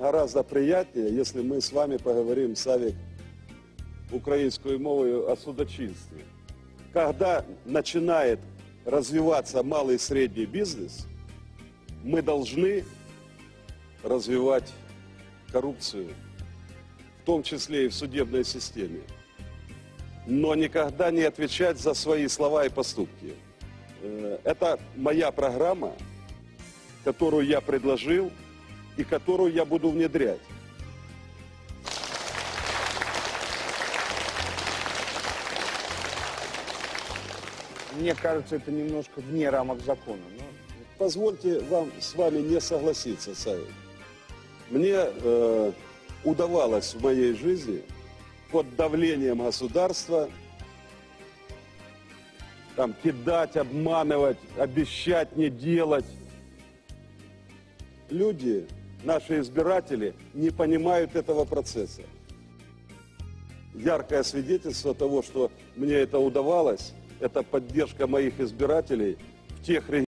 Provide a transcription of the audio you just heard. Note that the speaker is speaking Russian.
Гораздо приятнее, если мы с вами поговорим, Савик, украинскую мовою о судочинстве. Когда начинает развиваться малый и средний бизнес, мы должны развивать коррупцию, в том числе и в судебной системе, но никогда не отвечать за свои слова и поступки. Э, Это моя программа, которую я предложил и которую я буду внедрять. Мне кажется, это немножко вне рамок закона. Но Позвольте вам с вами не согласиться, Савик. Мне э, удавалось в моей жизни под давлением государства там, кидать, обманывать, обещать не делать. Люди, наши избиратели, не понимают этого процесса. Яркое свидетельство того, что мне это удавалось, это поддержка моих избирателей в тех регионах,